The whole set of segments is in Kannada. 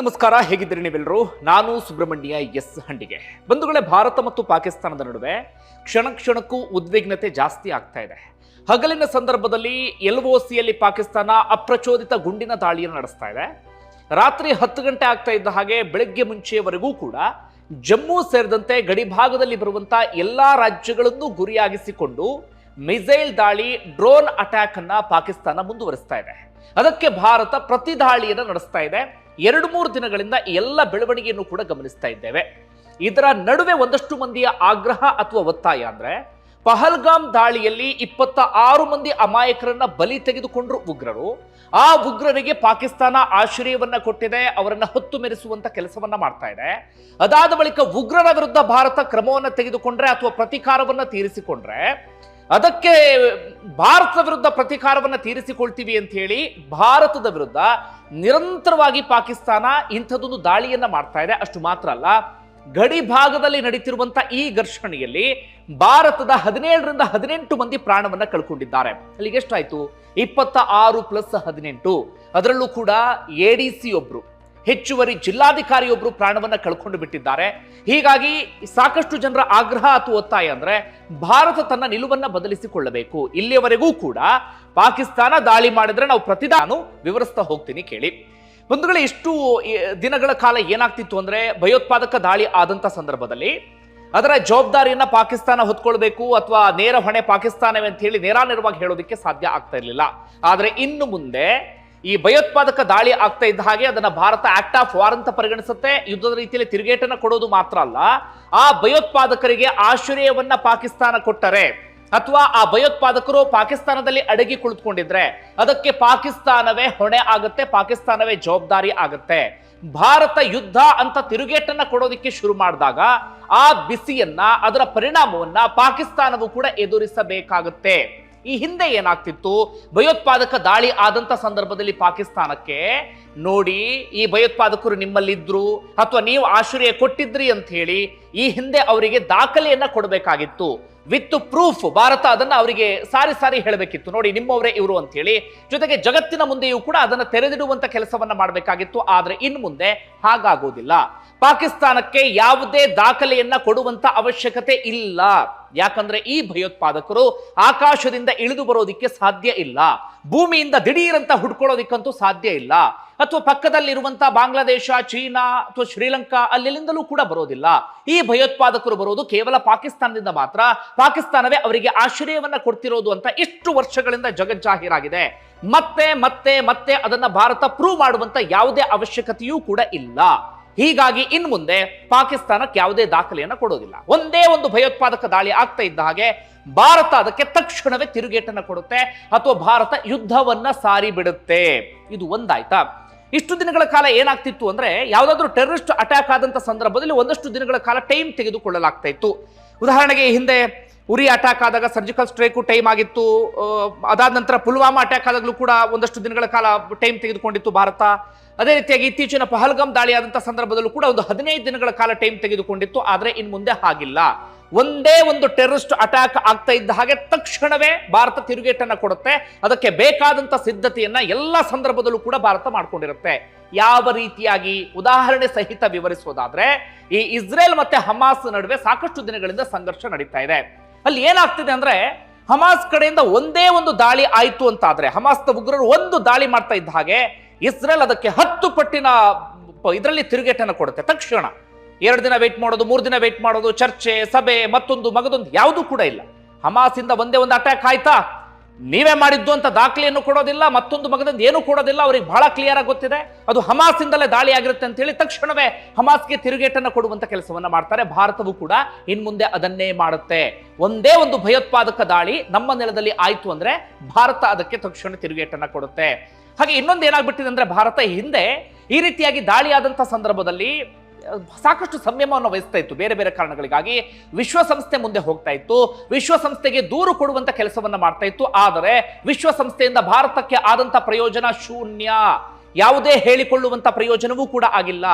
ನಮಸ್ಕಾರ, ಹೇಗಿದ್ದೀರಿ ನೀವೆಲ್ಲರೂ? ನಾನು ಸುಬ್ರಹ್ಮಣ್ಯ ಎಸ್ ಹಂಡಿಗೆ. ಬಂಧುಗಳೇ, ಭಾರತ ಮತ್ತು ಪಾಕಿಸ್ತಾನದ ನಡುವೆ ಕ್ಷಣ ಕ್ಷಣಕ್ಕೂ ಉದ್ವಿಗ್ನತೆ ಜಾಸ್ತಿ ಆಗ್ತಾ ಇದೆ. ಹಗಲಿನ ಸಂದರ್ಭದಲ್ಲಿ ಎಲ್ ಒ ಸಿಯಲ್ಲಿ ಪಾಕಿಸ್ತಾನ ಅಪ್ರಚೋದಿತ ಗುಂಡಿನ ದಾಳಿಯನ್ನು ನಡೆಸ್ತಾ ಇದೆ. ರಾತ್ರಿ ಹತ್ತು ಗಂಟೆ ಆಗ್ತಾ ಇದ್ದ ಹಾಗೆ ಬೆಳಗ್ಗೆ ಮುಂಚೆಯವರೆಗೂ ಕೂಡ ಜಮ್ಮು ಸೇರಿದಂತೆ ಗಡಿಭಾಗದಲ್ಲಿ ಬರುವಂತ ಎಲ್ಲಾ ರಾಜ್ಯಗಳನ್ನು ಗುರಿಯಾಗಿಸಿಕೊಂಡು ಮಿಸೈಲ್ ದಾಳಿ, ಡ್ರೋನ್ ಅಟ್ಯಾಕ್ ಅನ್ನ ಪಾಕಿಸ್ತಾನ ಮುಂದುವರಿಸ್ತಾ ಇದೆ. ಅದಕ್ಕೆ ಭಾರತ ಪ್ರತಿ ದಾಳಿಯನ್ನು ನಡೆಸ್ತಾ ಇದೆ. ಎರಡು ಮೂರು ದಿನಗಳಿಂದ ಎಲ್ಲ ಬೆಳವಣಿಗೆಯನ್ನು ಕೂಡ ಗಮನಿಸ್ತಾ ಇದ್ದೇವೆ. ಇದರ ನಡುವೆ ಒಂದಷ್ಟು ಮಂದಿಯ ಆಗ್ರಹ ಅಥವಾ ಒತ್ತಾಯ ಅಂದ್ರೆ, ಪಹಲ್ಗಾಮ್ ದಾಳಿಯಲ್ಲಿ ಇಪ್ಪತ್ತ ಆರು ಮಂದಿ ಅಮಾಯಕರನ್ನ ಬಲಿ ತೆಗೆದುಕೊಂಡ್ರು ಉಗ್ರರು. ಆ ಉಗ್ರರಿಗೆ ಪಾಕಿಸ್ತಾನ ಆಶ್ರಯವನ್ನ ಕೊಟ್ಟಿದೆ, ಅವರನ್ನ ಹೊತ್ತು ಮೆರೆಸುವಂತ ಕೆಲಸವನ್ನ ಮಾಡ್ತಾ ಇದೆ. ಅದಾದ ಬಳಿಕ ಉಗ್ರರ ವಿರುದ್ಧ ಭಾರತ ಕ್ರಮವನ್ನ ತೆಗೆದುಕೊಂಡ್ರೆ ಅಥವಾ ಪ್ರತೀಕಾರವನ್ನ ತೀರಿಸಿಕೊಂಡ್ರೆ ಅದಕ್ಕೆ ಭಾರತದ ವಿರುದ್ಧ ಪ್ರತೀಕಾರವನ್ನು ತೀರಿಸಿಕೊಳ್ತೀವಿ ಅಂತ ಹೇಳಿ ಭಾರತದ ವಿರುದ್ಧ ನಿರಂತರವಾಗಿ ಪಾಕಿಸ್ತಾನ ಇಂಥದ್ದೊಂದು ದಾಳಿಯನ್ನ ಮಾಡ್ತಾ ಇದೆ. ಅಷ್ಟು ಮಾತ್ರ ಅಲ್ಲ, ಗಡಿ ಭಾಗದಲ್ಲಿ ನಡೀತಿರುವಂತ ಈ ಘರ್ಷಣೆಯಲ್ಲಿ ಭಾರತದ ಹದಿನೇಳರಿಂದ ಹದಿನೆಂಟು ಮಂದಿ ಪ್ರಾಣವನ್ನ ಕಳ್ಕೊಂಡಿದ್ದಾರೆ. ಅಲ್ಲಿಗೆ ಎಷ್ಟಾಯ್ತು? ಇಪ್ಪತ್ತ ಆರು ಪ್ಲಸ್ ಹದಿನೆಂಟು. ಅದರಲ್ಲೂ ಕೂಡ ಎಡಿಸಿ ಒಬ್ರು ಹೆಚ್ಚುವರಿ ಜಿಲ್ಲಾಧಿಕಾರಿಯೊಬ್ಬರು ಪ್ರಾಣವನ್ನ ಕಳ್ಕೊಂಡು ಬಿಟ್ಟಿದ್ದಾರೆ. ಹೀಗಾಗಿ ಸಾಕಷ್ಟು ಜನರ ಆಗ್ರಹ ಅಥವಾ ಒತ್ತಾಯ ಅಂದ್ರೆ ಭಾರತ ತನ್ನ ನಿಲುವನ್ನ ಬದಲಿಸಿಕೊಳ್ಳಬೇಕು. ಇಲ್ಲಿಯವರೆಗೂ ಕೂಡ ಪಾಕಿಸ್ತಾನ ದಾಳಿ ಮಾಡಿದ್ರೆ ನಾವು ಪ್ರತಿದಾನು ವಿವರಿಸ್ತಾ ಹೋಗ್ತೀನಿ ಕೇಳಿ. ಬಂಧುಗಳೇ, ಇಷ್ಟು ದಿನಗಳ ಕಾಲ ಏನಾಗ್ತಿತ್ತು ಅಂದ್ರೆ ಭಯೋತ್ಪಾದಕ ದಾಳಿ ಆದಂತ ಸಂದರ್ಭದಲ್ಲಿ ಅದರ ಜವಾಬ್ದಾರಿಯನ್ನ ಪಾಕಿಸ್ತಾನ ಹೊತ್ಕೊಳ್ಬೇಕು ಅಥವಾ ನೇರ ಹೊಣೆ ಪಾಕಿಸ್ತಾನವೇ ಅಂತ ಹೇಳಿ ನೇರಾನೇರವಾಗಿ ಹೇಳೋದಕ್ಕೆ ಸಾಧ್ಯ ಆಗ್ತಾ ಇರಲಿಲ್ಲ. ಆದರೆ ಇನ್ನು ಮುಂದೆ ಈ ಭಯೋತ್ಪಾದಕ ದಾಳಿ ಆಗ್ತಾ ಇದ್ದ ಹಾಗೆ ಅದನ್ನ ಭಾರತ ಆಕ್ಟ್ ಆಫ್ ವಾರ್ ಅಂತ ಪರಿಗಣಿಸುತ್ತೆ. ಯುದ್ಧದ ರೀತಿಯಲ್ಲಿ ತಿರುಗೇಟನ್ನ ಕೊಡೋದು ಮಾತ್ರ ಅಲ್ಲ, ಆ ಭಯೋತ್ಪಾದಕರಿಗೆ ಆಶ್ರಯವನ್ನ ಪಾಕಿಸ್ತಾನ ಕೊಟ್ಟರೆ ಅಥವಾ ಆ ಭಯೋತ್ಪಾದಕರು ಪಾಕಿಸ್ತಾನದಲ್ಲಿ ಅಡಗಿ ಕುಳಿತುಕೊಂಡಿದ್ರೆ ಅದಕ್ಕೆ ಪಾಕಿಸ್ತಾನವೇ ಹೊಣೆ ಆಗುತ್ತೆ, ಪಾಕಿಸ್ತಾನವೇ ಜವಾಬ್ದಾರಿ ಆಗುತ್ತೆ. ಭಾರತ ಯುದ್ಧ ಅಂತ ತಿರುಗೇಟನ್ನ ಕೊಡೋದಕ್ಕೆ ಶುರು ಮಾಡಿದಾಗ ಆ ಬಿಸಿಯನ್ನ, ಅದರ ಪರಿಣಾಮವನ್ನ ಪಾಕಿಸ್ತಾನವು ಕೂಡ ಎದುರಿಸಬೇಕಾಗುತ್ತೆ. ಈ ಹಿಂದೆ ಏನಾಗ್ತಿತ್ತು? ಭಯೋತ್ಪಾದಕ ದಾಳಿ ಆದಂತ ಸಂದರ್ಭದಲ್ಲಿ ಪಾಕಿಸ್ತಾನಕ್ಕೆ, ನೋಡಿ, ಈ ಭಯೋತ್ಪಾದಕರು ನಿಮ್ಮಲ್ಲಿದ್ರು, ಅಥವಾ ನೀವು ಆಶ್ರಯ ಕೊಟ್ಟಿದ್ರಿ ಅಂತ ಹೇಳಿ ಈ ಹಿಂದೆ ಅವರಿಗೆ ದಾಖಲೆಯನ್ನ ಕೊಡಬೇಕಾಗಿತ್ತು. ವಿತ್ ಪ್ರೂಫ್, ಭಾರತ ಅದನ್ನ ಅವರಿಗೆ ಸಾರಿ ಸಾರಿ ಹೇಳಬೇಕಿತ್ತು. ನೋಡಿ, ನಿಮ್ಮವರೇ ಇವರು ಅಂತ ಹೇಳಿ ಜೊತೆಗೆ ಜಗತ್ತಿನ ಮುಂದೆಯೂ ಕೂಡ ಅದನ್ನ ತೆರೆದಿಡುವಂತ ಕೆಲಸವನ್ನ ಮಾಡಬೇಕಾಗಿತ್ತು. ಆದ್ರೆ ಇನ್ನು ಮುಂದೆ ಹಾಗಾಗೋದಿಲ್ಲ. ಪಾಕಿಸ್ತಾನಕ್ಕೆ ಯಾವುದೇ ದಾಖಲೆಯನ್ನ ಕೊಡುವಂತ ಅವಶ್ಯಕತೆ ಇಲ್ಲ. ಯಾಕಂದ್ರೆ ಈ ಭಯೋತ್ಪಾದಕರು ಆಕಾಶದಿಂದ ಇಳಿದು ಬರೋದಿಕ್ಕೆ ಸಾಧ್ಯ ಇಲ್ಲ. ಭೂಮಿಯಿಂದ ದಿಢೀರಂತ ಹುಡ್ಕೊಳ್ಳೋದಿಕ್ಕಂತೂ ಸಾಧ್ಯ ಇಲ್ಲ. ಅಥವಾ ಪಕ್ಕದಲ್ಲಿರುವಂತಹ ಬಾಂಗ್ಲಾದೇಶ, ಚೀನಾ ಅಥವಾ ಶ್ರೀಲಂಕಾ ಅಲ್ಲೆಲ್ಲಿಂದಲೂ ಕೂಡ ಬರೋದಿಲ್ಲ. ಈ ಭಯೋತ್ಪಾದಕರು ಬರೋದು ಕೇವಲ ಪಾಕಿಸ್ತಾನದಿಂದ ಮಾತ್ರ. ಪಾಕಿಸ್ತಾನವೇ ಅವರಿಗೆ ಆಶ್ರಯವನ್ನ ಕೊಡ್ತಿರೋದು ಅಂತ ಇಷ್ಟು ವರ್ಷಗಳಿಂದ ಜಗಜ್ಜಾಹೀರಾಗಿದೆ. ಮತ್ತೆ ಮತ್ತೆ ಮತ್ತೆ ಅದನ್ನ ಭಾರತ ಪ್ರೂವ್ ಮಾಡುವಂತ ಯಾವುದೇ ಅವಶ್ಯಕತೆಯೂ ಕೂಡ ಇಲ್ಲ. ಹೀಗಾಗಿ ಇನ್ ಮುಂದೆ ಪಾಕಿಸ್ತಾನಕ್ಕೆ ಯಾವುದೇ ದಾಖಲೆಯನ್ನು ಕೊಡೋದಿಲ್ಲ. ಒಂದೇ ಒಂದು ಭಯೋತ್ಪಾದಕ ದಾಳಿ ಆಗ್ತಾ ಇದ್ದ ಹಾಗೆ ಭಾರತ ಅದಕ್ಕೆ ತಕ್ಷಣವೇ ತಿರುಗೇಟನ್ನ ಕೊಡುತ್ತೆ ಅಥವಾ ಭಾರತ ಯುದ್ಧವನ್ನ ಸಾರಿ ಬಿಡುತ್ತೆ. ಇದು ಒಂದಾಯ್ತಾ? ಇಷ್ಟು ದಿನಗಳ ಕಾಲ ಏನಾಗ್ತಿತ್ತು ಅಂದ್ರೆ ಯಾವ್ದಾದ್ರು ಟೆರರಿಸ್ಟ್ ಅಟ್ಯಾಕ್ ಆದಂತ ಸಂದರ್ಭದಲ್ಲಿ ಒಂದಷ್ಟು ದಿನಗಳ ಕಾಲ ಟೈಮ್ ತೆಗೆದುಕೊಳ್ಳಲಾಗ್ತಾ ಇತ್ತು. ಉದಾಹರಣೆಗೆ ಹಿಂದೆ ಉರಿ ಅಟ್ಯಾಕ್ ಆದಾಗ ಸರ್ಜಿಕಲ್ ಸ್ಟ್ರೈಕು ಟೈಮ್ ಆಗಿತ್ತು. ಅದಾದ ನಂತರ ಪುಲ್ವಾಮಾ ಅಟ್ಯಾಕ್ ಆದಾಗಲೂ ಕೂಡ ಒಂದಷ್ಟು ದಿನಗಳ ಕಾಲ ಟೈಮ್ ತೆಗೆದುಕೊಂಡಿತ್ತು ಭಾರತ. ಅದೇ ರೀತಿಯಾಗಿ ಇತ್ತೀಚಿನ ಪಹಲ್ಗಾಮ್ ದಾಳಿ ಆದಂತ ಸಂದರ್ಭದಲ್ಲೂ ಕೂಡ ಒಂದು ಹದಿನೈದು ದಿನಗಳ ಕಾಲ ಟೈಮ್ ತೆಗೆದುಕೊಂಡಿತ್ತು, ಆದರೆ ಇನ್ ಮುಂದೆ ಹಾಗಿಲ್ಲ. ಒಂದೇ ಒಂದು ಟೆರರಿಸ್ಟ್ ಅಟ್ಯಾಕ್ ಆಗ್ತಾ ಇದ್ದ ಹಾಗೆ ತಕ್ಷಣವೇ ಭಾರತ ತಿರುಗೇಟನ್ನು ಕೊಡುತ್ತೆ. ಅದಕ್ಕೆ ಬೇಕಾದಂತ ಸಿದ್ಧತೆಯನ್ನ ಎಲ್ಲ ಸಂದರ್ಭದಲ್ಲೂ ಕೂಡ ಭಾರತ ಮಾಡ್ಕೊಂಡಿರುತ್ತೆ. ಯಾವ ರೀತಿಯಾಗಿ? ಉದಾಹರಣೆ ಸಹಿತ ವಿವರಿಸೋದಾದ್ರೆ, ಈ ಇಸ್ರೇಲ್ ಮತ್ತೆ ಹಮಾಸ್ ನಡುವೆ ಸಾಕಷ್ಟು ದಿನಗಳಿಂದ ಸಂಘರ್ಷ ನಡೀತಾ ಇದೆ. ಅಲ್ಲಿ ಏನಾಗ್ತಿದೆ ಅಂದ್ರೆ, ಹಮಾಸ್ ಕಡೆಯಿಂದ ಒಂದೇ ಒಂದು ದಾಳಿ ಆಯ್ತು ಅಂತಾದ್ರೆ ಹಮಾಸ್ ಉಗ್ರರು ಒಂದು ದಾಳಿ ಮಾಡ್ತಾ ಇದ್ದ ಹಾಗೆ ಇಸ್ರೇಲ್ ಅದಕ್ಕೆ ಹತ್ತು ಪಟ್ಟಿನ ಇದರಲ್ಲಿ ತಿರುಗೇಟನ್ನು ಕೊಡುತ್ತೆ. ತಕ್ಷಣ ಎರಡು ದಿನ ವೇಟ್ ಮಾಡೋದು, ಮೂರು ದಿನ ವೇಟ್ ಮಾಡೋದು, ಚರ್ಚೆ, ಸಭೆ, ಮತ್ತೊಂದು ಮಗದೊಂದು ಯಾವುದೂ ಕೂಡ ಇಲ್ಲ. ಹಮಾಸಿಂದ ಒಂದೇ ಒಂದು ಅಟ್ಯಾಕ್ ಆಯ್ತಾ? ನೀವೇ ಮಾಡಿದ್ದು ಅಂತ ದಾಖಲೆಯನ್ನು ಕೊಡೋದಿಲ್ಲ, ಮತ್ತೊಂದು ಮಗದಿಂದ ಏನು ಕೊಡೋದಿಲ್ಲ, ಅವ್ರಿಗೆ ಬಹಳ ಕ್ಲಿಯರ್ ಆಗಿ ಗೊತ್ತಿದೆ. ಅದು ಹಮಾಸಿಂದಲೇ ದಾಳಿ ಆಗಿರುತ್ತೆ ಅಂತ ಹೇಳಿ ತಕ್ಷಣವೇ ಹಮಾಸ್ಗೆ ತಿರುಗೇಟನ್ನು ಕೊಡುವಂತ ಕೆಲಸವನ್ನ ಮಾಡ್ತಾರೆ. ಭಾರತವು ಕೂಡ ಇನ್ ಮುಂದೆ ಅದನ್ನೇ ಮಾಡುತ್ತೆ. ಒಂದೇ ಒಂದು ಭಯೋತ್ಪಾದಕ ದಾಳಿ ನಮ್ಮ ನೆಲದಲ್ಲಿ ಆಯ್ತು ಅಂದ್ರೆ ಭಾರತ ಅದಕ್ಕೆ ತಕ್ಷಣ ತಿರುಗೇಟನ್ನು ಕೊಡುತ್ತೆ. ಹಾಗೆ ಇನ್ನೊಂದು ಏನಾಗ್ಬಿಟ್ಟಿದೆ ಅಂದ್ರೆ ಭಾರತ ಹಿಂದೆ ಈ ರೀತಿಯಾಗಿ ದಾಳಿಯಾದಂಥ ಸಂದರ್ಭದಲ್ಲಿ ಸಾಕಷ್ಟು ಸಂಯಮವನ್ನು ವಹಿಸ್ತಾ ಇತ್ತು. ಬೇರೆ ಬೇರೆ ಕಾರಣಗಳಿಗಾಗಿ ವಿಶ್ವಸಂಸ್ಥೆ ಮುಂದೆ ಹೋಗ್ತಾ ಇತ್ತು. ವಿಶ್ವಸಂಸ್ಥೆಗೆ ದೂರು ಕೊಡುವಂತ ಕೆಲಸವನ್ನ ಮಾಡ್ತಾ ಇತ್ತು. ಆದರೆ ವಿಶ್ವಸಂಸ್ಥೆಯಿಂದ ಭಾರತಕ್ಕೆ ಆದಂತ ಪ್ರಯೋಜನ ಶೂನ್ಯ. ಯಾವುದೇ ಹೇಳಿಕೊಳ್ಳುವಂತ ಪ್ರಯೋಜನವೂ ಕೂಡ ಆಗಿಲ್ಲ.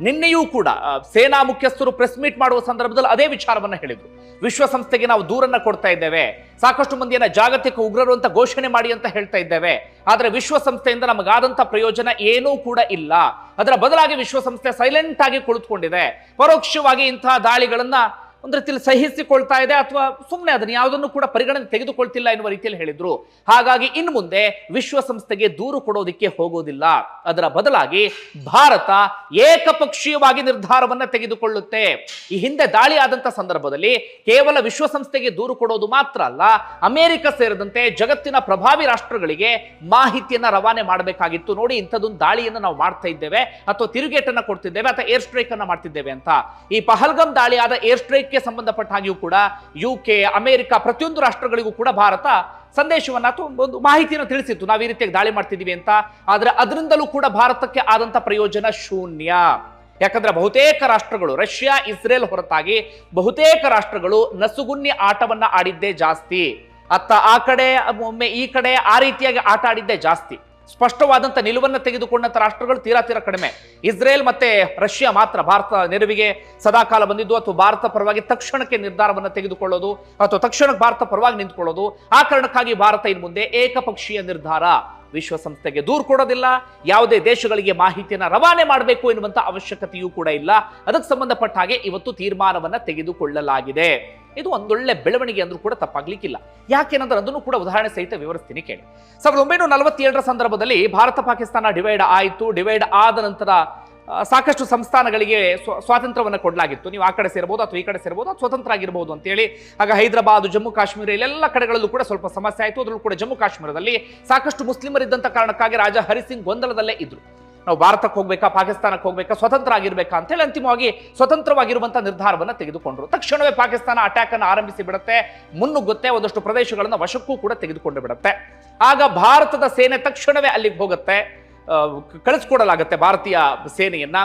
ನಿನ್ನೆಯೂ ಕೂಡ ಸೇನಾ ಮುಖ್ಯಸ್ಥರು ಪ್ರೆಸ್ ಮೀಟ್ ಮಾಡುವ ಸಂದರ್ಭದಲ್ಲಿ ಅದೇ ವಿಚಾರವನ್ನು ಹೇಳಿದರು. ವಿಶ್ವಸಂಸ್ಥೆಗೆ ನಾವು ದೂರನ್ನ ಕೊಡ್ತಾ ಇದ್ದೇವೆ. ಸಾಕಷ್ಟು ಮಂದಿಯನ್ನ ಜಾಗತಿಕ ಉಗ್ರರು ಅಂತ ಘೋಷಣೆ ಮಾಡಿ ಅಂತ ಹೇಳ್ತಾ ಇದ್ದೇವೆ. ಆದ್ರೆ ವಿಶ್ವಸಂಸ್ಥೆಯಿಂದ ನಮಗಾದಂತ ಪ್ರಯೋಜನ ಏನೂ ಕೂಡ ಇಲ್ಲ. ಅದರ ಬದಲಾಗಿ ವಿಶ್ವಸಂಸ್ಥೆ ಸೈಲೆಂಟ್ ಆಗಿ ಕುಳಿತುಕೊಂಡಿದೆ. ಪರೋಕ್ಷವಾಗಿ ಇಂತಹ ದಾಳಿಗಳನ್ನ ಒಂದು ರೀತಿಯಲ್ಲಿ ಸಹಿಸಿಕೊಳ್ತಾ ಇದೆ ಅಥವಾ ಸುಮ್ಮನೆ ಅದನ್ನ ಯಾವುದನ್ನು ಕೂಡ ಪರಿಗಣನೆ ತೆಗೆದುಕೊಳ್ತಿಲ್ಲ ಎನ್ನುವ ರೀತಿಯಲ್ಲಿ ಹೇಳಿದ್ರು. ಹಾಗಾಗಿ ಇನ್ನು ಮುಂದೆ ವಿಶ್ವಸಂಸ್ಥೆಗೆ ದೂರು ಕೊಡೋದಿಕ್ಕೆ ಹೋಗೋದಿಲ್ಲ. ಅದರ ಬದಲಾಗಿ ಭಾರತ ಏಕಪಕ್ಷೀಯವಾಗಿ ನಿರ್ಧಾರವನ್ನ ತೆಗೆದುಕೊಳ್ಳುತ್ತೆ. ಈ ಹಿಂದೆ ದಾಳಿ ಆದಂತ ಸಂದರ್ಭದಲ್ಲಿ ಕೇವಲ ವಿಶ್ವಸಂಸ್ಥೆಗೆ ದೂರು ಕೊಡೋದು ಮಾತ್ರ ಅಲ್ಲ, ಅಮೆರಿಕ ಸೇರಿದಂತೆ ಜಗತ್ತಿನ ಪ್ರಭಾವಿ ರಾಷ್ಟ್ರಗಳಿಗೆ ಮಾಹಿತಿಯನ್ನ ರವಾನೆ ಮಾಡಬೇಕಾಗಿತ್ತು. ನೋಡಿ ಇಂಥದ್ದೊಂದು ದಾಳಿಯನ್ನು ನಾವು ಮಾಡ್ತಾ ಇದ್ದೇವೆ ಅಥವಾ ತಿರುಗೇಟನ್ನ ಕೊಡ್ತಿದ್ದೇವೆ ಅಥವಾ ಏರ್ ಸ್ಟ್ರೈಕ್ ಅನ್ನ ಮಾಡ್ತಿದ್ದೇವೆ ಅಂತ. ಈ ಪಹಲ್ಗಮ್ ದಾಳಿ ಆದ ಏರ್ ಸ್ಟ್ರೈಕ್ಗೆ ಸಂಬಂಧಪಟ್ಟ ಹಾಗೆಯೂ ಕೂಡ ಯು ಕೆ ಅಮೆರಿಕ ಪ್ರತಿಯೊಂದು ರಾಷ್ಟ್ರಗಳಿಗೂ ಕೂಡ ಭಾರತ ಸಂದೇಶವನ್ನ ಅಥವಾ ಒಂದು ಮಾಹಿತಿಯನ್ನು ತಿಳಿಸಿತ್ತು. ನಾವು ಈ ರೀತಿಯಾಗಿ ದಾಳಿ ಮಾಡ್ತಿದ್ದೀವಿ ಅಂತ. ಆದರೆ ಅದರಿಂದಲೂ ಕೂಡ ಭಾರತಕ್ಕೆ ಆದಂತ ಪ್ರಯೋಜನ ಶೂನ್ಯ. ಯಾಕಂದ್ರೆ ಬಹುತೇಕ ರಾಷ್ಟ್ರಗಳು, ರಷ್ಯಾ, ಇಸ್ರೇಲ್ ಹೊರತಾಗಿ ಬಹುತೇಕ ರಾಷ್ಟ್ರಗಳು ನಸುಗುನ್ನಿ ಆಟವನ್ನ ಆಡಿದ್ದೇ ಜಾಸ್ತಿ. ಅತ್ತ ಆ ಕಡೆ, ಒಮ್ಮೆ ಈ ಕಡೆ ಆ ರೀತಿಯಾಗಿ ಆಟ ಆಡಿದ್ದೇ ಜಾಸ್ತಿ. ಸ್ಪಷ್ಟವಾದಂತ ನಿಲುವನ್ನು ತೆಗೆದುಕೊಂಡಂಥ ರಾಷ್ಟ್ರಗಳು ತೀರಾ ತೀರಾ ಕಡಿಮೆ. ಇಸ್ರೇಲ್ ಮತ್ತೆ ರಷ್ಯಾ ಮಾತ್ರ ಭಾರತ ನೆರವಿಗೆ ಸದಾಕಾಲ ಬಂದಿದ್ದು ಅಥವಾ ಭಾರತ ಪರವಾಗಿ ತಕ್ಷಣಕ್ಕೆ ನಿರ್ಧಾರವನ್ನು ತೆಗೆದುಕೊಳ್ಳೋದು ಅಥವಾ ತಕ್ಷಣಕ್ಕೆ ಭಾರತ ಪರವಾಗಿ ನಿಂತ್ಕೊಳ್ಳೋದು. ಆ ಕಾರಣಕ್ಕಾಗಿ ಭಾರತ ಇನ್ನು ಮುಂದೆ ಏಕಪಕ್ಷೀಯ ನಿರ್ಧಾರ ವಿಶ್ವಸಂಸ್ಥೆಗೆ ದೂರು ಕೊಡೋದಿಲ್ಲ. ಯಾವುದೇ ದೇಶಗಳಿಗೆ ಮಾಹಿತಿಯನ್ನು ರವಾನೆ ಮಾಡಬೇಕು ಎನ್ನುವಂಥ ಅವಶ್ಯಕತೆಯೂ ಕೂಡ ಇಲ್ಲ. ಅದಕ್ಕೆ ಸಂಬಂಧಪಟ್ಟ ಹಾಗೆ ಇವತ್ತು ತೀರ್ಮಾನವನ್ನು ತೆಗೆದುಕೊಳ್ಳಲಾಗಿದೆ. ಇದು ಒಂದೊಳ್ಳೆ ಬೆಳವಣಿಗೆ ಅಂದ್ರೂ ಕೂಡ ತಪ್ಪಾಗ್ಲಿಕ್ಕಿಲ್ಲ. ಯಾಕೆನಂದ್ರೆ ಅದನ್ನು ಕೂಡ ಉದಾಹರಣೆ ಸಹಿತ ವಿವರಿಸ್ತೀನಿ ಕೇಳಿ. ಸಾವಿರದ ಒಂಬೈನೂರ ನಲವತ್ತೇಳರ ಸಂದರ್ಭದಲ್ಲಿ ಭಾರತ ಪಾಕಿಸ್ತಾನ ಡಿವೈಡ್ ಆಯಿತು. ಡಿವೈಡ್ ಆದ ನಂತರ ಸಾಕಷ್ಟು ಸಂಸ್ಥಾನಗಳಿಗೆ ಸ್ವ- ಸ್ವಾತಂತ್ರ್ಯವನ್ನು ಕೊಡಲಾಗಿತ್ತು. ನೀವು ಆ ಕಡೆ ಸೇರ್ಬೋದು ಅಥವಾ ಈ ಕಡೆ ಸೇರ್ಬೋದು ಅಥವಾ ಸ್ವತಂತ್ರ ಆಗಿರ್ಬೋದು ಅಂತೇಳಿ. ಆಗ ಹೈದರಾಬಾದ್, ಜಮ್ಮು ಕಾಶ್ಮೀರ ಇಲ್ಲೆಲ್ಲ ಕಡೆಗಳಲ್ಲೂ ಕೂಡ ಸ್ವಲ್ಪ ಸಮಸ್ಯೆ ಆಯಿತು. ಅದರಲ್ಲೂ ಕೂಡ ಜಮ್ಮು ಕಾಶ್ಮೀರದಲ್ಲಿ ಸಾಕಷ್ಟು ಮುಸ್ಲಿಮರಿದ್ದಂಥ ಕಾರಣಕ್ಕಾಗಿ ರಾಜ ಹರಿಸಿಂಗ್ ಗೊಂದಲದಲ್ಲೇ ಇದ್ರು. ನಾವು ಭಾರತಕ್ಕೆ ಹೋಗ್ಬೇಕಾ, ಪಾಕಿಸ್ತಾನಕ್ಕೆ ಹೋಗ್ಬೇಕಾ ಸ್ವತಂತ್ರ ಆಗಿರ್ಬೇಕಾ ಅಂತೇಳಿ ಅಂತಿಮವಾಗಿ ಸ್ವತಂತ್ರವಾಗಿರುವಂತಹ ನಿರ್ಧಾರವನ್ನು ತೆಗೆದುಕೊಂಡ್ರು. ತಕ್ಷಣವೇ ಪಾಕಿಸ್ತಾನ ಅಟ್ಯಾಕ್ ಅನ್ನು ಆರಂಭಿಸಿ ಬಿಡುತ್ತೆ, ಮುನ್ನುಗ್ಗುತ್ತೆ, ಒಂದಷ್ಟು ಪ್ರದೇಶಗಳನ್ನು ವಶಕ್ಕೂ ಕೂಡ ತೆಗೆದುಕೊಂಡು ಬಿಡುತ್ತೆ. ಆಗ ಭಾರತದ ಸೇನೆ ತಕ್ಷಣವೇ ಅಲ್ಲಿಗೆ ಹೋಗುತ್ತೆ ಕಳಿಸ್ಕೊಡಲಾಗುತ್ತೆ ಭಾರತೀಯ ಸೇನೆಯನ್ನ.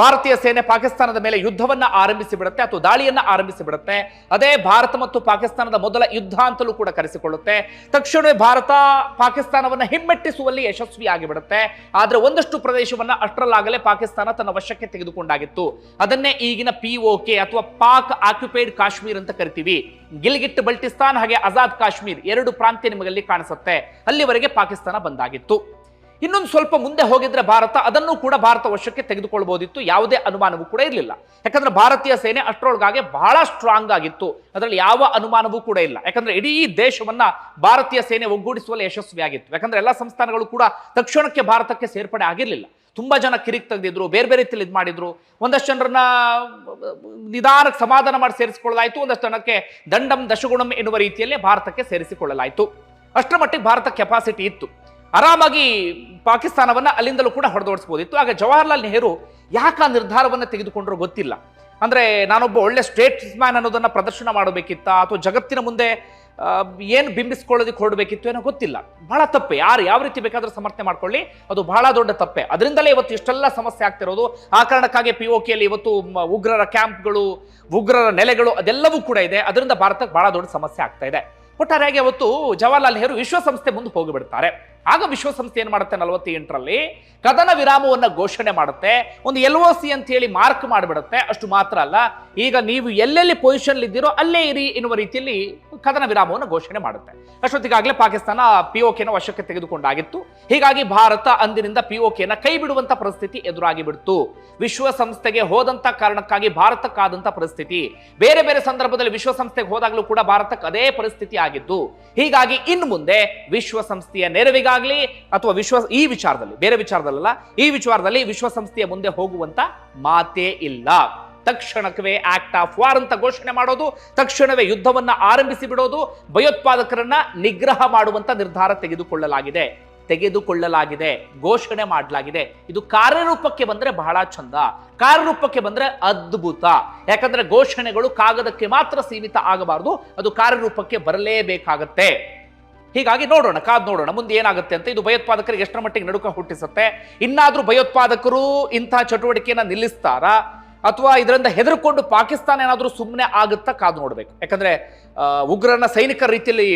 ಭಾರತೀಯ ಸೇನೆ ಪಾಕಿಸ್ತಾನದ ಮೇಲೆ ಯುದ್ಧವನ್ನ ಆರಂಭಿಸಿ ಬಿಡುತ್ತೆ ಅಥವಾ ದಾಳಿಯನ್ನ ಆರಂಭಿಸಿ ಬಿಡುತ್ತೆ. ಅದೇ ಭಾರತ ಮತ್ತು ಪಾಕಿಸ್ತಾನದ ಮೊದಲ ಯುದ್ಧ ಅಂತಲೂ ಕೂಡ ಕರೆಸಿಕೊಳ್ಳುತ್ತೆ. ತಕ್ಷಣವೇ ಭಾರತ ಪಾಕಿಸ್ತಾನವನ್ನು ಹಿಮ್ಮೆಟ್ಟಿಸುವಲ್ಲಿ ಯಶಸ್ವಿ ಆಗಿಬಿಡುತ್ತೆ ಆದ್ರೆ ಒಂದಷ್ಟು ಪ್ರದೇಶವನ್ನ ಅಷ್ಟರಲ್ಲಾಗಲೇ ಪಾಕಿಸ್ತಾನ ತನ್ನ ವಶಕ್ಕೆ ತೆಗೆದುಕೊಂಡಾಗಿತ್ತು. ಅದನ್ನೇ ಈಗಿನ ಪಿ ಕೆ ಅಥವಾ ಪಾಕ್ ಆಕ್ಯುಪೈಡ್ ಕಾಶ್ಮೀರ್ ಅಂತ ಕರಿತೀವಿ. ಗಿಲ್ಗಿಟ್, ಬಲ್ಟಿಸ್ತಾನ್ ಹಾಗೆ ಆಜಾದ್ ಕಾಶ್ಮೀರ್ ಎರಡು ಪ್ರಾಂತ್ಯ ನಿಮಗಲ್ಲಿ ಕಾಣಿಸುತ್ತೆ. ಅಲ್ಲಿವರೆಗೆ ಪಾಕಿಸ್ತಾನ ಬಂದಾಗಿತ್ತು. ಇನ್ನೊಂದು ಸ್ವಲ್ಪ ಮುಂದೆ ಹೋಗಿದ್ರೆ ಭಾರತ, ಅದನ್ನು ಕೂಡ ಭಾರತ ವಶಕ್ಕೆ ತೆಗೆದುಕೊಳ್ಬೋದಿತ್ತು. ಯಾವುದೇ ಅನುಮಾನವೂ ಕೂಡ ಇರಲಿಲ್ಲ. ಯಾಕಂದ್ರೆ ಭಾರತೀಯ ಸೇನೆ ಅಷ್ಟರೊಳಗಾಗಿ ಬಹಳ ಸ್ಟ್ರಾಂಗ್ ಆಗಿತ್ತು. ಅದರಲ್ಲಿ ಯಾವ ಅನುಮಾನವೂ ಕೂಡ ಇಲ್ಲ. ಯಾಕಂದ್ರೆ ಇಡೀ ದೇಶವನ್ನ ಭಾರತೀಯ ಸೇನೆ ಒಗ್ಗೂಡಿಸುವಲ್ಲಿ ಯಶಸ್ವಿಯಾಗಿತ್ತು ಯಾಕಂದ್ರೆ ಎಲ್ಲ ಸಂಸ್ಥಾನಗಳು ಕೂಡ ತಕ್ಷಣಕ್ಕೆ ಭಾರತಕ್ಕೆ ಸೇರ್ಪಡೆ ಆಗಿರಲಿಲ್ಲ. ತುಂಬಾ ಜನ ಕಿರಿಕ್ ತೆಗೆದಿದ್ರು, ಬೇರೆ ಬೇರೆ ರೀತಿಯಲ್ಲಿ ಇದು ಮಾಡಿದ್ರು. ಒಂದಷ್ಟು ಜನರನ್ನ ನಿಧಾನಕ್ಕೆ ಸಮಾಧಾನ ಮಾಡಿ ಸೇರಿಸಿಕೊಳ್ಳಲಾಯಿತು. ಒಂದಷ್ಟು ಜನಕ್ಕೆ ದಂಡಂ ದಶಗುಣಂ ಎನ್ನುವ ರೀತಿಯಲ್ಲಿ ಭಾರತಕ್ಕೆ ಸೇರಿಸಿಕೊಳ್ಳಲಾಯಿತು. ಅಷ್ಟರ ಮಟ್ಟಿಗೆ ಭಾರತ ಕೆಪಾಸಿಟಿ ಇತ್ತು. ಆರಾಮಾಗಿ ಪಾಕಿಸ್ತಾನವನ್ನ ಅಲ್ಲಿಂದಲೂ ಕೂಡ ಹೊಡೆದೋಡಿಸ್ಬೋದಿತ್ತು. ಆಗ ಜವಾಹರ್ಲಾಲ್ ನೆಹರು ಯಾಕೆ ಆ ನಿರ್ಧಾರವನ್ನು ತೆಗೆದುಕೊಂಡ್ರು ಗೊತ್ತಿಲ್ಲ. ಅಂದ್ರೆ ನಾನೊಬ್ಬ ಒಳ್ಳೆ ಸ್ಟೇಟ್ಸ್ ಮ್ಯಾನ್ ಅನ್ನೋದನ್ನ ಪ್ರದರ್ಶನ ಮಾಡಬೇಕಿತ್ತ, ಅಥವಾ ಜಗತ್ತಿನ ಮುಂದೆ ಏನು ಬಿಂಬಿಸ್ಕೊಳ್ಳೋದಕ್ಕೆ ಹೊರಡಬೇಕಿತ್ತು ಏನೋ ಗೊತ್ತಿಲ್ಲ. ಬಹಳ ತಪ್ಪೆ. ಯಾರು ಯಾವ ರೀತಿ ಬೇಕಾದರೂ ಸಮರ್ಥನೆ ಮಾಡ್ಕೊಳ್ಳಿ. ಅದು ಬಹಳ ದೊಡ್ಡ ತಪ್ಪೆ. ಅದರಿಂದಲೇ ಇವತ್ತು ಇಷ್ಟೆಲ್ಲ ಸಮಸ್ಯೆ ಆಗ್ತಿರೋದು ಆ ಕಾರಣಕ್ಕಾಗಿ ಪಿ ಯಲ್ಲಿ ಇವತ್ತು, ಮ- ಉಗ್ರರ ಕ್ಯಾಂಪ್ಗಳು, ಉಗ್ರರ ನೆಲೆಗಳು ಅದೆಲ್ಲವೂ ಕೂಡ ಇದೆ. ಅದರಿಂದ ಭಾರತಕ್ಕೆ ಬಹಳ ದೊಡ್ಡ ಸಮಸ್ಯೆ ಆಗ್ತಾ ಇದೆ. ಒಟ್ಟಾರೆಯಾಗಿ ಅವತ್ತು ಜವಾಹರ್ಲಾಲ್ ನೆಹರು ವಿಶ್ವಸಂಸ್ಥೆ ಮುಂದೆ ಹೋಗಿಬಿಡ್ತಾರೆ. ಆಗ ವಿಶ್ವಸಂಸ್ಥೆ ಏನು ಮಾಡುತ್ತೆ ನಲವತ್ತೆಂಟರಲ್ಲಿ? ಕದನ ವಿರಾಮವನ್ನು ಘೋಷಣೆ ಮಾಡುತ್ತೆ. ಒಂದು ಎಲ್ ಒ ಸಿ ಅಂತ ಹೇಳಿ ಮಾರ್ಕ್ ಮಾಡಿಬಿಡುತ್ತೆ. ಅಷ್ಟು ಮಾತ್ರ ಅಲ್ಲ, ಈಗ ನೀವು ಎಲ್ಲೆಲ್ಲಿ ಪೊಸಿಷನ್ ಇದ್ದೀರೋ ಅಲ್ಲೇ ಇರಿ ಎನ್ನುವ ರೀತಿಯಲ್ಲಿ ಕದನ ವಿರಾಮವನ್ನು ಘೋಷಣೆ ಮಾಡುತ್ತೆ. ಅಷ್ಟೊತ್ತಿಗಾಗಲೇ ಪಾಕಿಸ್ತಾನ ಪಿ ನ ವಶಕ್ಕೆ ತೆಗೆದುಕೊಂಡಾಗಿತ್ತು. ಹೀಗಾಗಿ ಭಾರತ ಅಂದಿನಿಂದ ಪಿ ನ ಕೈ ಬಿಡುವಂತ ಪರಿಸ್ಥಿತಿ ಎದುರಾಗಿ ಬಿಡ್ತು ವಿಶ್ವಸಂಸ್ಥೆಗೆ ಹೋದಂತ ಕಾರಣಕ್ಕಾಗಿ ಭಾರತಕ್ಕಾದಂತ ಪರಿಸ್ಥಿತಿ. ಬೇರೆ ಬೇರೆ ಸಂದರ್ಭದಲ್ಲಿ ವಿಶ್ವಸಂಸ್ಥೆಗೆ ಹೋದಾಗಲೂ ಕೂಡ ಭಾರತಕ್ಕೆ ಅದೇ ಪರಿಸ್ಥಿತಿ ಆಗಿದ್ದು. ಹೀಗಾಗಿ ಇನ್ನು ಮುಂದೆ ವಿಶ್ವಸಂಸ್ಥೆಯ ನೆರವಿಗಾಗಲಿ ಅಥವಾ ವಿಶ್ವ, ಈ ವಿಚಾರದಲ್ಲಿ, ಬೇರೆ ವಿಚಾರದಲ್ಲ ಈ ವಿಚಾರದಲ್ಲಿ ವಿಶ್ವಸಂಸ್ಥೆಯ ಮುಂದೆ ಹೋಗುವಂತ ಮಾತೇ ಇಲ್ಲ. ತಕ್ಷಣಕ್ಕೆ ಆಕ್ಟ್ ಆಫ್ ವಾರ್ ಅಂತ ಘೋಷಣೆ ಮಾಡೋದು, ತಕ್ಷಣವೇ ಯುದ್ಧವನ್ನ ಆರಂಭಿಸಿ ಬಿಡೋದು, ಭಯೋತ್ಪಾದಕರನ್ನ ನಿಗ್ರಹ ಮಾಡುವಂತ ನಿರ್ಧಾರ ತೆಗೆದುಕೊಳ್ಳಲಾಗಿದೆ. ತೆಗೆದುಕೊಳ್ಳಲಾಗಿದೆ, ಘೋಷಣೆ ಮಾಡಲಾಗಿದೆ. ಇದು ಕಾರ್ಯರೂಪಕ್ಕೆ ಬಂದ್ರೆ ಬಹಳ ಚಂದ. ಕಾರ್ಯರೂಪಕ್ಕೆ ಬಂದ್ರೆ ಅದ್ಭುತ. ಯಾಕಂದ್ರೆ ಘೋಷಣೆಗಳು ಕಾಗದಕ್ಕೆ ಮಾತ್ರ ಸೀಮಿತ ಆಗಬಾರದು, ಅದು ಕಾರ್ಯರೂಪಕ್ಕೆ ಬರಲೇಬೇಕಾಗತ್ತೆ. ಹೀಗಾಗಿ ನೋಡೋಣ, ಕಾದ್ ನೋಡೋಣ, ಮುಂದೆ ಏನಾಗುತ್ತೆ ಅಂತ ಇದು ಭಯೋತ್ಪಾದಕರಿಗೆ ಎಷ್ಟರ ಮಟ್ಟಿಗೆ ನಡುಕ ಹುಟ್ಟಿಸುತ್ತೆ. ಇನ್ನಾದ್ರೂ ಭಯೋತ್ಪಾದಕರು ಇಂತಹ ಚಟುವಟಿಕೆಯನ್ನ ನಿಲ್ಲಿಸ್ತಾರಾ? ಅಥವಾ ಇದರಿಂದ ಹೆದರ್ಕೊಂಡು ಪಾಕಿಸ್ತಾನ ಏನಾದರೂ ಸುಮ್ಮನೆ ಆಗುತ್ತಾ ಕಾದು ನೋಡಬೇಕು. ಯಾಕಂದರೆ ಉಗ್ರರನ್ನ ಸೈನಿಕರ ರೀತಿಯಲ್ಲಿ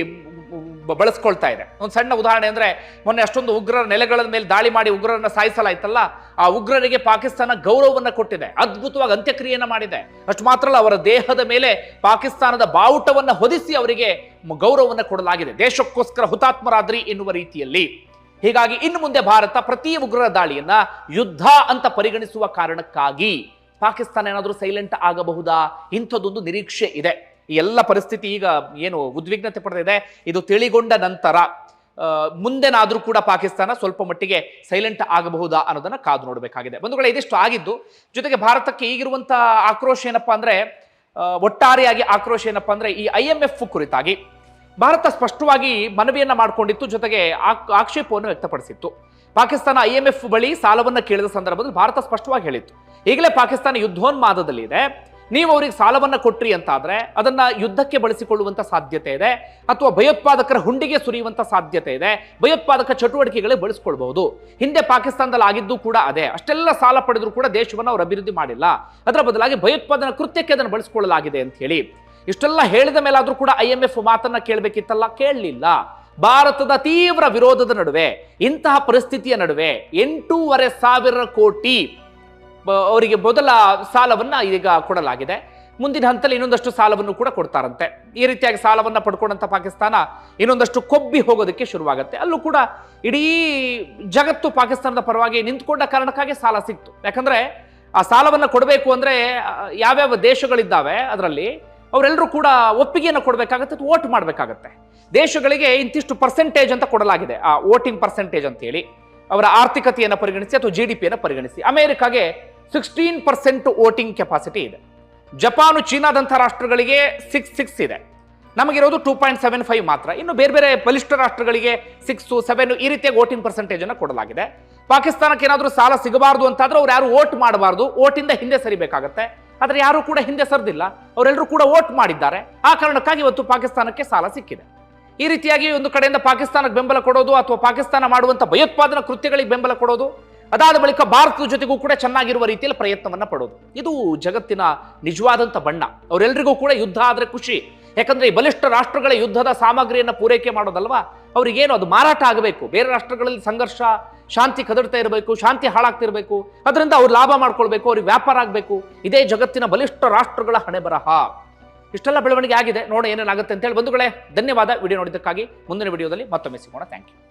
ಬಳಸ್ಕೊಳ್ತಾ ಇದೆ. ಒಂದು ಸಣ್ಣ ಉದಾಹರಣೆ ಅಂದರೆ, ಮೊನ್ನೆ ಅಷ್ಟೊಂದು ಉಗ್ರರ ನೆಲೆಗಳ ಮೇಲೆ ದಾಳಿ ಮಾಡಿ ಉಗ್ರರನ್ನ ಸಾಯಿಸಲಾಯ್ತಲ್ಲ, ಆ ಉಗ್ರರಿಗೆ ಪಾಕಿಸ್ತಾನ ಗೌರವವನ್ನು ಕೊಟ್ಟಿದೆ. ಅದ್ಭುತವಾಗಿ ಅಂತ್ಯಕ್ರಿಯೆಯನ್ನು ಮಾಡಿದೆ. ಅಷ್ಟು ಮಾತ್ರ ಅಲ್ಲ ಅವರ ದೇಹದ ಮೇಲೆ ಪಾಕಿಸ್ತಾನದ ಬಾವುಟವನ್ನು ಹೊದಿಸಿ ಅವರಿಗೆ ಗೌರವವನ್ನ ಕೊಡಲಾಗಿದೆ. ದೇಶಕ್ಕೋಸ್ಕರ ಹುತಾತ್ಮರಾದ್ರಿ ಎನ್ನುವ ರೀತಿಯಲ್ಲಿ. ಹೀಗಾಗಿ ಇನ್ನು ಮುಂದೆ ಭಾರತ ಪ್ರತಿ ಉಗ್ರರ ದಾಳಿಯನ್ನ ಯುದ್ಧ ಅಂತ ಪರಿಗಣಿಸುವ ಕಾರಣಕ್ಕಾಗಿ ಪಾಕಿಸ್ತಾನ ಏನಾದರೂ ಸೈಲೆಂಟ್ ಆಗಬಹುದಾ? ಇಂಥದ್ದೊಂದು ನಿರೀಕ್ಷೆ ಇದೆ. ಈ ಎಲ್ಲ ಪರಿಸ್ಥಿತಿ ಈಗ ಏನು ಉದ್ವಿಗ್ನತೆ ಪಡೆದಿದೆ. ಇದು ತಿಳಿಗೊಂಡ ನಂತರ ಮುಂದೆನಾದರೂ ಕೂಡ ಪಾಕಿಸ್ತಾನ ಸ್ವಲ್ಪ ಮಟ್ಟಿಗೆ ಸೈಲೆಂಟ್ ಆಗಬಹುದಾ ಅನ್ನೋದನ್ನ ಕಾದು ನೋಡಬೇಕಾಗಿದೆ. ಬಂಧುಗಳೇ, ಇದಿಷ್ಟು ಆಗಿದ್ದು, ಜೊತೆಗೆ ಭಾರತಕ್ಕೆ ಈಗಿರುವಂಥ ಆಕ್ರೋಶ ಏನಪ್ಪಾ ಅಂದ್ರೆ ಒಟ್ಟಾರೆಯಾಗಿ ಆಕ್ರೋಶ ಏನಪ್ಪಾ ಅಂದ್ರೆ, ಈ ಐ ಎಂ ಎಫ್ ಕುರಿತಾಗಿ. ಭಾರತ ಸ್ಪಷ್ಟವಾಗಿ ಮನವಿಯನ್ನು ಮಾಡಿಕೊಂಡಿತ್ತು, ಜೊತೆಗೆ ಆಕ್- ಆಕ್ಷೇಪವನ್ನು ವ್ಯಕ್ತಪಡಿಸಿತ್ತು. ಪಾಕಿಸ್ತಾನ ಐ ಎಂ ಎಫ್ ಬಳಿ ಸಾಲವನ್ನು ಕೇಳಿದ ಸಂದರ್ಭದಲ್ಲಿ ಭಾರತ ಸ್ಪಷ್ಟವಾಗಿ ಹೇಳಿತ್ತು. ಈಗಲೇ ಪಾಕಿಸ್ತಾನ ಯುದ್ಧೋನ್ಮಾದದಲ್ಲಿದೆ ನೀವು ಅವರಿಗೆ ಸಾಲವನ್ನು ಕೊಟ್ರಿ ಅಂತಾದ್ರೆ ಅದನ್ನ ಯುದ್ಧಕ್ಕೆ ಬಳಸಿಕೊಳ್ಳುವಂತ ಸಾಧ್ಯತೆ ಇದೆ ಅಥವಾ ಭಯೋತ್ಪಾದಕರ ಹುಂಡಿಗೆ ಸುರಿಯುವಂತ ಸಾಧ್ಯತೆ ಇದೆ. ಭಯೋತ್ಪಾದಕ ಚಟುವಟಿಕೆಗಳೇ ಬಳಸ್ಕೊಳ್ಬಹುದು. ಹಿಂದೆ ಪಾಕಿಸ್ತಾನದಲ್ಲಿ ಆಗಿದ್ದು ಕೂಡ ಅದೇ. ಅಷ್ಟೆಲ್ಲ ಸಾಲ ಪಡೆದರೂ ಕೂಡ ದೇಶವನ್ನು ಅವರು ಅಭಿವೃದ್ಧಿ ಮಾಡಿಲ್ಲ. ಅದರ ಬದಲಾಗಿ ಭಯೋತ್ಪಾದನಾ ಕೃತ್ಯಕ್ಕೆ ಅದನ್ನು ಬಳಸಿಕೊಳ್ಳಲಾಗಿದೆ ಅಂತ ಹೇಳಿ. ಇಷ್ಟೆಲ್ಲ ಹೇಳಿದ ಮೇಲಾದರೂ ಕೂಡ ಐ ಎಂ ಎಫ್ ಮಾತನ್ನು ಕೇಳಬೇಕಿತ್ತಲ್ಲ? ಕೇಳಲಿಲ್ಲ. ಭಾರತದ ತೀವ್ರ ವಿರೋಧದ ನಡುವೆ, ಇಂತಹ ಪರಿಸ್ಥಿತಿಯ ನಡುವೆ ಎಂಟೂವರೆ ಸಾವಿರ ಕೋಟಿ ಅವರಿಗೆ ಮೊದಲ ಸಾಲವನ್ನ ಈಗ ಕೊಡಲಾಗಿದೆ. ಮುಂದಿನ ಹಂತದಲ್ಲಿ ಇನ್ನೊಂದಷ್ಟು ಸಾಲವನ್ನು ಕೂಡ ಕೊಡ್ತಾರಂತೆ. ಈ ರೀತಿಯಾಗಿ ಸಾಲವನ್ನು ಪಡ್ಕೊಂಡಂತ ಪಾಕಿಸ್ತಾನ ಇನ್ನೊಂದಷ್ಟು ಕೊಬ್ಬಿ ಹೋಗೋದಕ್ಕೆ ಶುರುವಾಗುತ್ತೆ. ಅಲ್ಲೂ ಕೂಡ ಇಡೀ ಜಗತ್ತು ಪಾಕಿಸ್ತಾನದ ಪರವಾಗಿ ನಿಂತ್ಕೊಂಡ ಕಾರಣಕ್ಕಾಗಿ ಸಾಲ ಸಿಕ್ತು. ಯಾಕಂದ್ರೆ ಆ ಸಾಲವನ್ನು ಕೊಡಬೇಕು ಅಂದ್ರೆ ಯಾವ್ಯಾವ ದೇಶಗಳಿದ್ದಾವೆ ಅದರಲ್ಲಿ ಅವರೆಲ್ಲರೂ ಕೂಡ ಒಪ್ಪಿಗೆಯನ್ನು ಕೊಡಬೇಕಾಗತ್ತೆ ವೋಟ್ ಮಾಡಬೇಕಾಗತ್ತೆ. ದೇಶಗಳಿಗೆ ಇಂತಿಷ್ಟು ಪರ್ಸೆಂಟೇಜ್ ಅಂತ ಕೊಡಲಾಗಿದೆ. ಆ ವೋಟಿಂಗ್ ಪರ್ಸೆಂಟೇಜ್ ಅಂತ ಹೇಳಿ ಅವರ ಆರ್ಥಿಕತೆಯನ್ನು ಪರಿಗಣಿಸಿ ಅಥವಾ ಜಿ ಡಿ ಪಿಯನ್ನು ಪರಿಗಣಿಸಿ. ಅಮೆರಿಕಾಗೆ ಸಿಕ್ಸ್ಟೀನ್ ಪರ್ಸೆಂಟ್ ವೋಟಿಂಗ್ ಕೆಪಾಸಿಟಿ ಇದೆ. ಜಪಾನು, ಚೀನಾದಂಥ ರಾಷ್ಟ್ರಗಳಿಗೆ ಸಿಕ್ಸ್ ಸಿಕ್ಸ್ ಇದೆ. ನಮಗಿರೋದು ಟೂ ಪಾಯಿಂಟ್ ಸೆವೆನ್ ಫೈವ್ ಮಾತ್ರ. ಇನ್ನು ಬೇರೆ ಬೇರೆ ಬಲಿಷ್ಠ ರಾಷ್ಟ್ರಗಳಿಗೆ ಸಿಕ್ಸ್ ಸೆವೆನ್ ಈ ರೀತಿಯ ವೋಟಿಂಗ್ ಪರ್ಸೆಂಟೇಜನ್ನು ಕೊಡಲಾಗಿದೆ. ಪಾಕಿಸ್ತಾನಕ್ಕೆ ಏನಾದರೂ ಸಾಲ ಸಿಗಬಾರ್ದು ಅಂತಾದ್ರೆ ಅವ್ರು ಯಾರು ವೋಟ್ ಮಾಡಬಾರ್ದು. ವೋಟಿಂದ ಹಿಂದೆ ಸರಿಬೇಕಾಗತ್ತೆ. ಆದ್ರೆ ಯಾರೂ ಕೂಡ ಹಿಂದೆ ಸರಿದಿಲ್ಲ. ಅವರೆಲ್ಲರೂ ಕೂಡ ವೋಟ್ ಮಾಡಿದ್ದಾರೆ. ಆ ಕಾರಣಕ್ಕಾಗಿ ಇವತ್ತು ಪಾಕಿಸ್ತಾನಕ್ಕೆ ಸಾಲ ಸಿಕ್ಕಿದೆ. ಈ ರೀತಿಯಾಗಿ ಒಂದು ಕಡೆಯಿಂದ ಪಾಕಿಸ್ತಾನಕ್ಕೆ ಬೆಂಬಲ ಕೊಡೋದು ಅಥವಾ ಪಾಕಿಸ್ತಾನ ಮಾಡುವಂಥ ಭಯೋತ್ಪಾದನಾ ಕೃತ್ಯಗಳಿಗೆ ಬೆಂಬಲ ಕೊಡೋದು, ಅದಾದ ಬಳಿಕ ಭಾರತದ ಜೊತೆಗೂ ಕೂಡ ಚೆನ್ನಾಗಿರುವ ರೀತಿಯಲ್ಲಿ ಪ್ರಯತ್ನವನ್ನು ಪಡೋದು. ಇದು ಜಗತ್ತಿನ ನಿಜವಾದಂಥ ಬಣ್ಣ. ಅವರೆಲ್ಲರಿಗೂ ಕೂಡ ಯುದ್ಧ ಆದರೆ ಖುಷಿ. ಯಾಕಂದ್ರೆ ಈ ಬಲಿಷ್ಠ ರಾಷ್ಟ್ರಗಳ ಯುದ್ಧದ ಸಾಮಗ್ರಿಯನ್ನು ಪೂರೈಕೆ ಮಾಡೋದಲ್ವಾ? ಅವ್ರಿಗೇನು ಅದು ಮಾರಾಟ ಆಗಬೇಕು? ಬೇರೆ ರಾಷ್ಟ್ರಗಳಲ್ಲಿ ಸಂಘರ್ಷ, ಶಾಂತಿ ಕದಡ್ತಾ ಇರಬೇಕು, ಶಾಂತಿ ಹಾಳಾಗ್ತಿರ್ಬೇಕು. ಅದರಿಂದ ಅವ್ರು ಲಾಭ ಮಾಡ್ಕೊಳ್ಬೇಕು, ಅವ್ರಿಗೆ ವ್ಯಾಪಾರ ಆಗಬೇಕು. ಇದೇ ಜಗತ್ತಿನ ಬಲಿಷ್ಠ ರಾಷ್ಟ್ರಗಳ ಹಣೆ ಬರಹ ಇಷ್ಟೆಲ್ಲ ಬೆಳವಣಿಗೆ ಆಗಿದೆ. ನೋಡೋಣ ಏನೇನಾಗುತ್ತೆ ಅಂತ ಹೇಳಿ ಬಂಧುಗಳೇ, ಧನ್ಯವಾದ. ವಿಡಿಯೋ ನೋಡಿದ್ದಕ್ಕಾಗಿ ಮುಂದಿನ ವಿಡಿಯೋದಲ್ಲಿ ಮತ್ತೊಮ್ಮೆ ಸಿಗೋಣ. Thank you